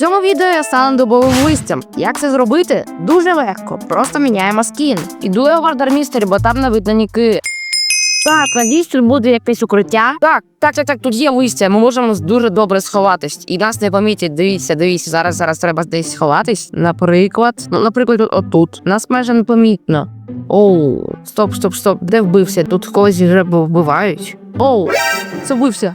цьому відео я стану добовим листям. Як це зробити? Дуже легко. Просто міняємо скін. Іду я в Вардармістері, бо там видно ніки. Так, надіюсь, тут буде якесь укриття. Так, так, так, так, тут є листя. Ми можемо дуже добре сховатись. І нас не помітять. Дивіться, дивіться. Зараз зараз треба десь сховатись. Наприклад, ну, наприклад, тут отут. Нас майже не помітно. Оу, стоп, стоп, стоп. Де вбився? Тут когось вже вбивають. Оу, це вбився.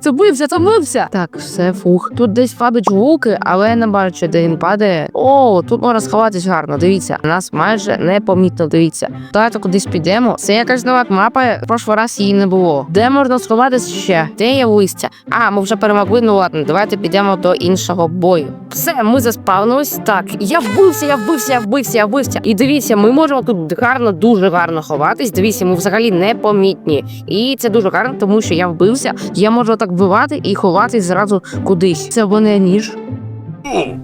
Це вбився. Так, все, фух. Тут десь падають вулки, але я не бачу, де він падає. О, тут можна сховатись гарно. Дивіться, нас майже непомітно. Дивіться. Давайте кудись підемо. Це якась нова мапа. В прошлий раз її не було. Де можна сховатись ще? Де є листя? А, ми вже перемогли. Ну ладно, давайте підемо до іншого бою. Все, ми заспавнились. Так, я вбився, я вбився, я вбився, я вбився. І дивіться, ми можемо тут гарно, дуже гарно ховатись. Дивіться, ми взагалі непомітні. І це дуже гарно, тому що я вбився. Я можу так вбивати і ховатись зразу кудись. Це вони ніж.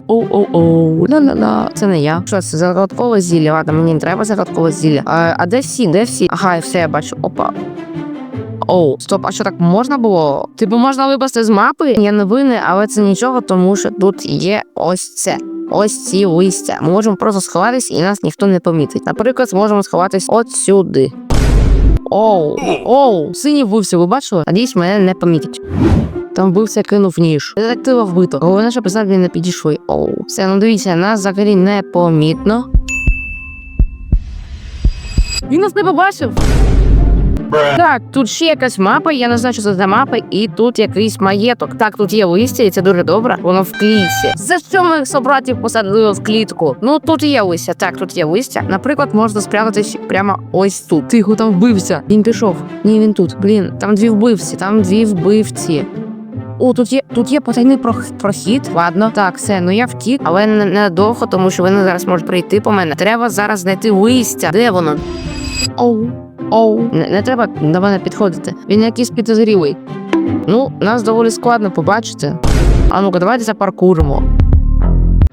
Оу-оу-оу. Ла-ла-ла. Це не я. Що це загадкове зілля? Ладно, мені не треба загадкове зілля. А, а де всі? Де всі? Ага, все я бачу. Опа. Оу, стоп, а що так можна було? Типу можна випасти з мапи? Я не винний, але це нічого, тому що тут є ось це. Ось ці листя. Ми можемо просто сховатись і нас ніхто не помітить. Наприклад, зможемо сховатись от сюди. Оу, оу, синій вбився, ви бачили? Надіюсь, мене не помітять. Там вбився, кинув ніж. Детектива вбито. Головне, щоб він не підійшли. Оу. Все, ну дивіться, нас взагалі не помітно. Він нас не побачив. Так, тут ще якась мапа, я не знаю, що це за мапа, і тут якийсь маєток. Так, тут є листя, і це дуже добре. Воно в клітці. За що ми собратів посадили в клітку? Ну тут є листя. Так, тут є листя. Наприклад, можна спрятатись прямо ось тут. Тихо, там вбився. Він пішов. Ні, він тут. Блін, там дві вбивці, там дві вбивці. О, тут є тут є потайний прох- прохід. Ладно, так, все, ну я втік, але не, не довго, тому що вони зараз можуть прийти по мене. Треба зараз знайти листя. Де воно? Оу. Оу. Не, не треба до мене підходити. Він якийсь підозрілий. Ну, нас доволі складно побачити. А ну-ка, давайте запаркуримо.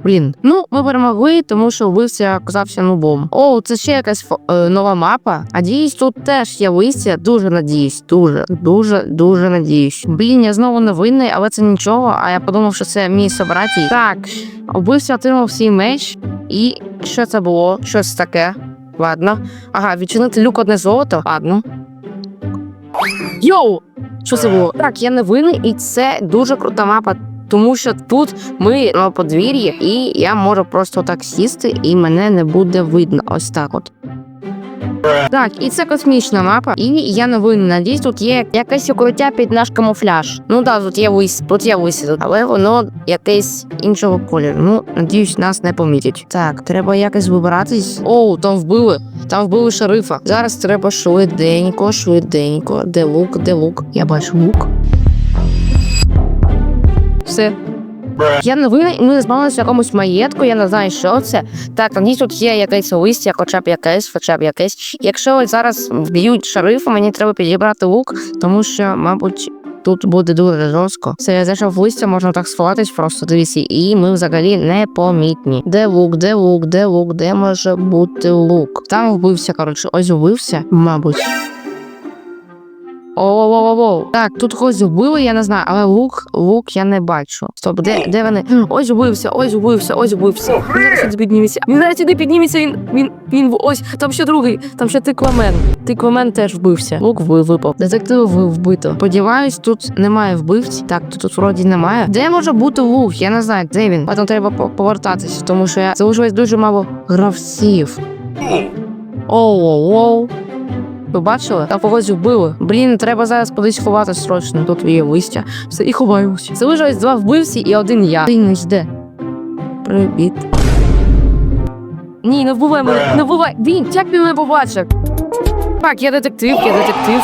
Блін, ну ми перемогли, тому що вбивця оказався нубом. О, це ще якась е, нова мапа. Надіюсь, тут теж є листя. Дуже надіюсь, дуже, дуже, дуже надіюсь. Блін, я знову не винний, але це нічого. А я подумав, що це мій собратій. Так, вбивця отримав свій меч. І що це було? Щось таке. Ладно. Ага, відчинити люк одне золото. Ладно. Йоу! Що це було? Так, я не винний, і це дуже крута мапа. Тому що тут ми на подвір'ї, і я можу просто так сісти, і мене не буде видно. Ось так от. Так, і це космічна мапа, і я не винен. Надіюсь, тут є якесь укриття під наш камуфляж. Ну так, тут є вис, тут є висі, але воно якесь іншого кольору. Ну, надіюсь, нас не помітять. Так, треба якось вибиратись. Оу, там вбили. Там вбили шерифа. Зараз треба швиденько, швиденько. Де лук, де лук? Я бачу лук. Все. Я і ми збавилися в якомусь маєтку, я не знаю, що це. Так, надіюсь, тут є якесь листя, хоча б якесь, хоча б якесь. Якщо ось зараз вб'ють шерифа, мені треба підібрати лук, тому що, мабуть. Тут буде дуже жорстко. Все, я зайшов в листя, можна так сховатись просто дивіться, і ми взагалі непомітні. Де лук, де лук, де лук, де може бути лук? Там вбився, коротше, ось вбився, мабуть. Оу-оу-оу-оу. Так, тут когось вбили, я не знаю, але лук, лук я не бачу. Стоп, де, де вони? Ось вбився, ось вбився, ось вбився. Він зараз сюди підніметься. Він зараз сюди підніметься, він, він, він, ось, там ще другий, там ще тиквамен. Тиквамен теж вбився. Лук ви- випав. Детектив ви вбито. Сподіваюсь, тут немає вбивць. Так, тут, тут вроді немає. Де може бути лук? Я не знаю, де він. А там треба повертатися, тому що я залишилось дуже мало гравців. Оу-оу-оу. Ви бачили? Там когось вбили. Блін, треба зараз кудись ховатися срочно. Тут є листя. Все, і ховаємося. Залишилось два вбивці і один я. Ти не йде. Привіт. Ні, не вбивай мене, не вбивай. Він, як він мене побачив? Так, я детектив, я детектив.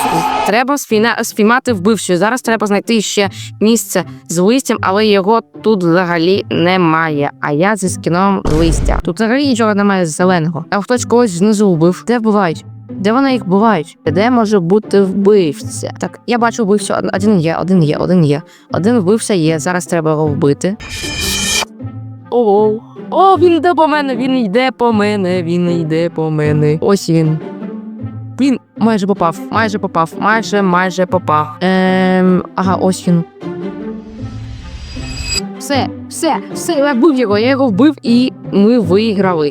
Треба спіймати вбивцю. Зараз треба знайти ще місце з листям, але його тут взагалі немає. А я зі скіном листя. Тут взагалі нічого немає зеленого. А хтось когось знизу вбив. Де бувають? Де вони їх бувають? Де може бути вбивця? Так, я бачу вбивцю. Один є, один є, один є. Один вбивця є. Зараз треба його вбити. О, о, він йде по мене, він йде по мене, він йде по мене. Ось він. Він майже попав, майже попав, майже, майже попав. Ем, ага, ось він. Все, все, все, я вбив його, я його вбив, і ми виграли.